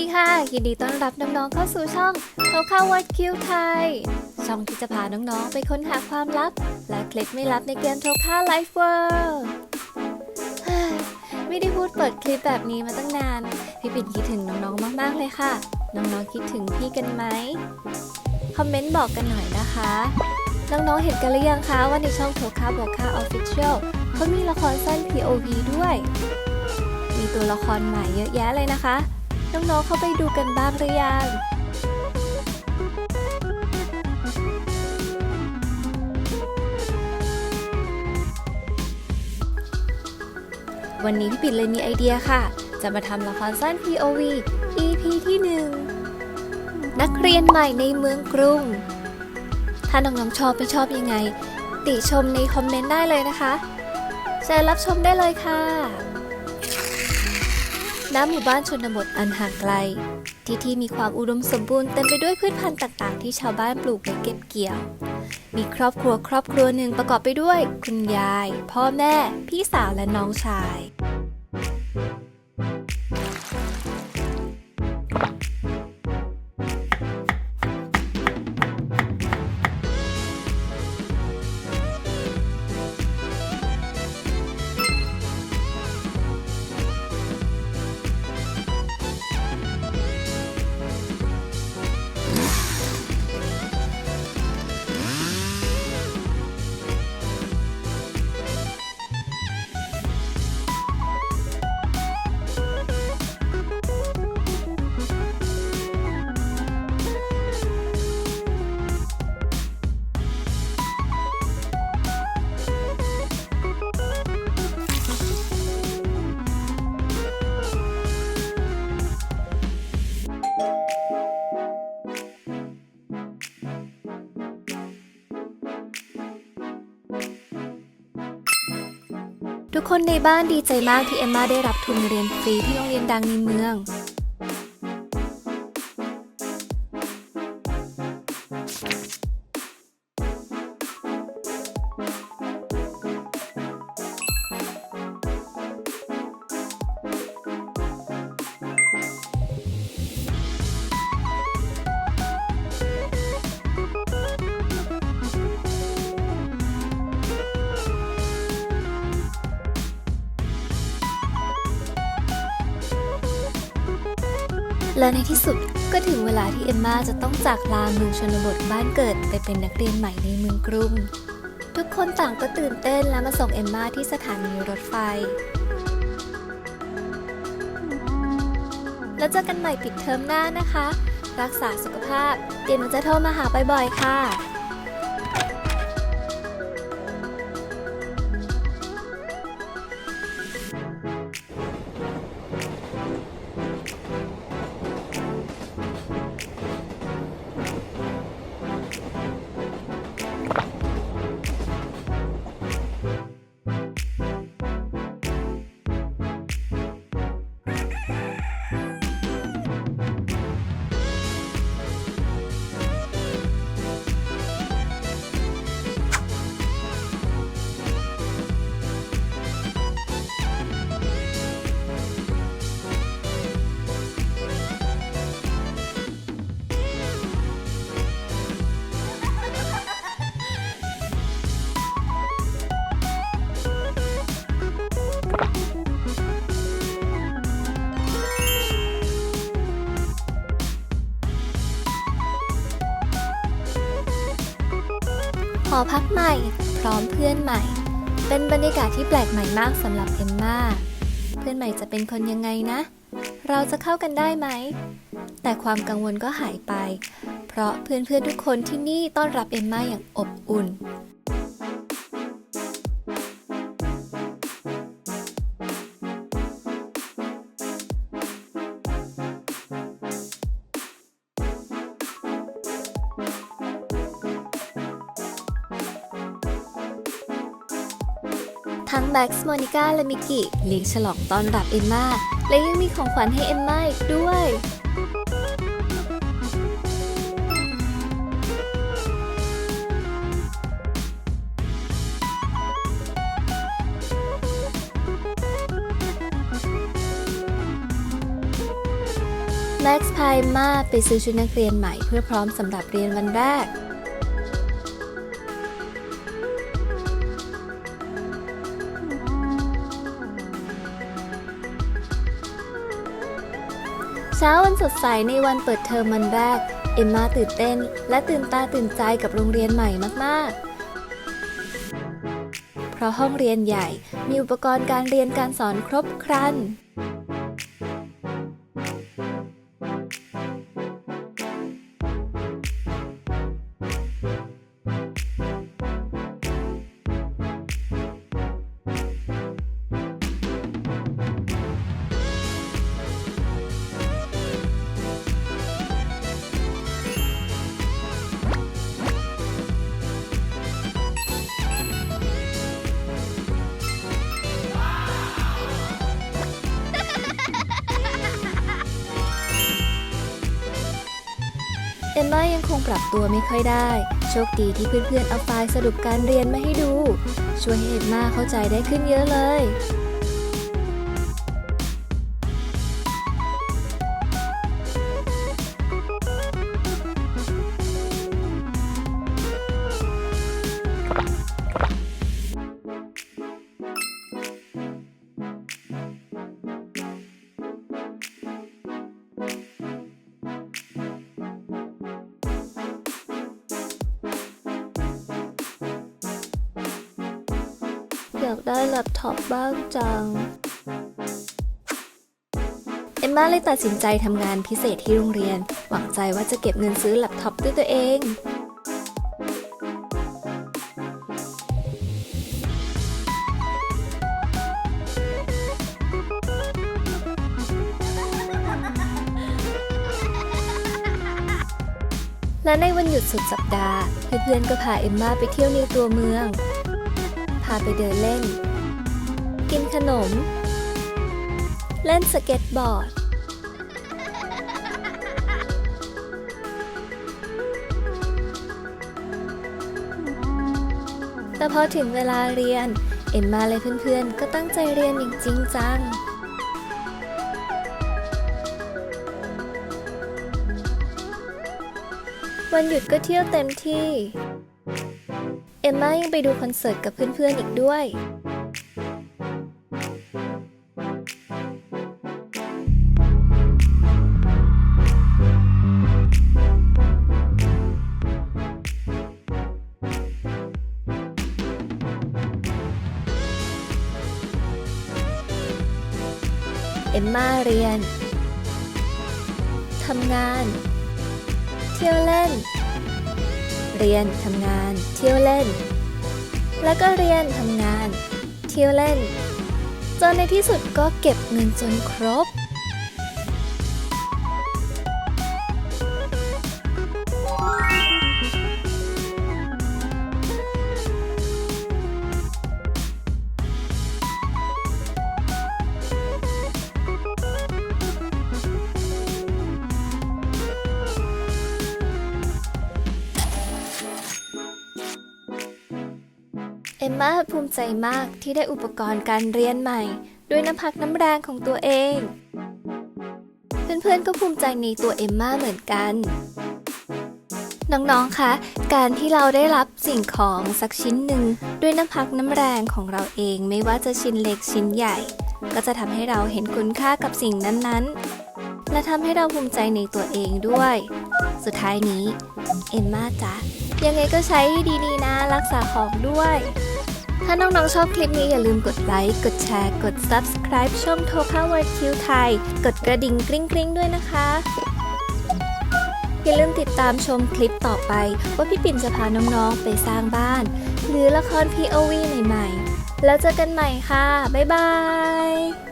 ดีค่ะ ยินดีต้อนรับน้องๆเข้าสู่ช่องเขาเข้าวัดคิวไทย ช่องที่จะพาน้องๆไปค้นหาความลับ และเคล็ดไม่ลับในเกมโทค่าไลฟ์เวิร์ไม่ได้พูดเปิดคลิปแบบนี้มาตั้งนาน พี่ปิ่นคิดถึงน้องๆมากๆเลยค่ะ น้องๆคิดถึงพี่กันไหมคอมเมนต์บอกกันหน่อยนะคะ น้องๆเห็นกันหรือยังคะว่าในช่องโทค่าบอกค่าออฟฟิเชียลเขามีละครสั้น POV ด้วย มีตัวละครใหม่เยอะแยะเลยนะคะ น้องๆเข้าไปดูกันบ้างหรือยังวันนี้พี่ปิ่นเลยมีไอเดียค่ะ จะมาทำละครสั้น POV EP ที่หนึ่งนักเรียนใหม่ในเมืองกรุง ถ้าน้องๆชอบไม่ชอบยังไง ติชมในคอมเมนต์ได้เลยนะคะเชิญรับชมได้เลยค่ะ ณหมู่บ้านชนบทอันห่างไกล ที่ที่มีความอุดมสมบูรณ์เต็มไปด้วยพืชพันธุ์ต่างๆ ที่ชาวบ้านปลูกและเก็บเกี่ยว มีครอบครัวครอบครัวหนึ่งประกอบไปด้วย คุณยาย พ่อแม่ พี่สาวและน้องชาย คนในบ้านดีใจมากที่เอมมาได้รับทุนเรียนฟรีที่โรงเรียนดังในเมือง และในที่สุดก็ถึงเวลาที่เอมมาจะต้องจากลาเมืองชนบทบ้านเกิดไปเป็นนักเรียนใหม่ในเมืองกรุง ทุกคนต่างก็ตื่นเต้นและมาส่งเอมมาที่สถานีรถไฟ แล้วเจอกันใหม่ปิดเทอมหน้านะคะ รักษาสุขภาพ เดี๋ยวหนูจะโทรมาหาบ่อยๆค่ะ อพักใหม่ พร้อมเพื่อนใหม่ เป็นบรรยากาศที่แปลกใหม่มากสำหรับเอมมาเพื่อนใหม่จะเป็นคนยังไงนะ เราจะเข้ากันได้ไหม แต่ความกังวลก็หายไป เพราะเพื่อนๆทุกคนที่นี่ต้อนรับเอมมาอย่างอบอุ่น ทั้งแบ็กซ์มอนิก้าและมิกกี้เลี้ยงฉลองต้อนรับเอมมาและยังมีของขวัญให้เอมมาอีกด้วยแม็กซ์พายมาไปซื้อชุดนักเรียนใหม่เพื่อพร้อมสำหรับเรียนวันแรก เช้าวันสดใสในวันเปิดเทอมวันแรก เอมมาตื่นเต้น และตื่นตาตื่นใจกับโรงเรียนใหม่มากๆ เพราะห้องเรียนใหญ่มีอุปกรณ์การเรียนการสอนครบครัน เอมมายังคงปรับตัวไม่ค่อยได้ โชคดีที่เพื่อนๆเอาไฟล์สรุปการเรียนมาให้ดู ช่วยให้เอมมาเข้าใจได้ขึ้นเยอะเลย อยากได้แล็ปท็อปบ้างจัง เอมมาเลยตัดสินใจทำงานพิเศษที่โรงเรียน หวังใจว่าจะเก็บเงินซื้อแล็ปท็อปด้วยตัวเองและในวันหยุดสุดสัปดาห์เพื่อนๆก็พาเอมมาไปเที่ยวในตัวเมือง พาไปเดินเล่น กินขนม เล่นสเก็ตบอร์ด แต่พอถึงเวลาเรียน เอ็มมาและเพื่อนๆ ก็ตั้งใจเรียนอย่างจริงจังวันหยุดก็เที่ยวเต็มที่ มมายังไปดูคอนเสิร์ตกับเพื่อนๆอีกด้วย เอมมาเรียน ทำงาน เที่ยวเล่น เรียนทำงาน เที่ยวเล่น แล้วก็เรียนทำงาน เที่ยวเล่นจนในที่สุดก็เก็บเงินจนครบ เอมมาภูมิใจมากที่ได้อุปกรณ์การเรียนใหม่ ด้วยน้ำพักน้ำแรงของตัวเอง เพื่อนๆก็ภูมิใจในตัวเอมมาเหมือนกัน น้องๆ คะ การที่เราได้รับสิ่งของสักชิ้นหนึ่งด้วยน้ำพักน้ำแรงของเราเองไม่ว่าจะชิ้นเล็กชิ้นใหญ่ ก็จะทำให้เราเห็นคุณค่ากับสิ่งนั้นๆ และทำให้เราภูมิใจในตัวเองด้วย สุดท้ายนี้ เอมมาจ๊ะ ยังไงก็ใช้ให้ดีๆนะ รักษาของด้วย ถ้าน้องๆชอบคลิปนี้อย่าลืมกดไลค์ กดแชร์ กด Subscribe ช่องโทค่าเวิร์คิวไทย กดกระดิ่งกริ๊งกริ๊งๆ ด้วยนะคะ อย่าลืมติดตามชมคลิปต่อไป ว่าพี่ปิ่นจะพาน้องๆไปสร้างบ้าน หรือละคร POV ใหม่ๆ แล้วเจอกันใหม่ค่ะ บ๊ายบาย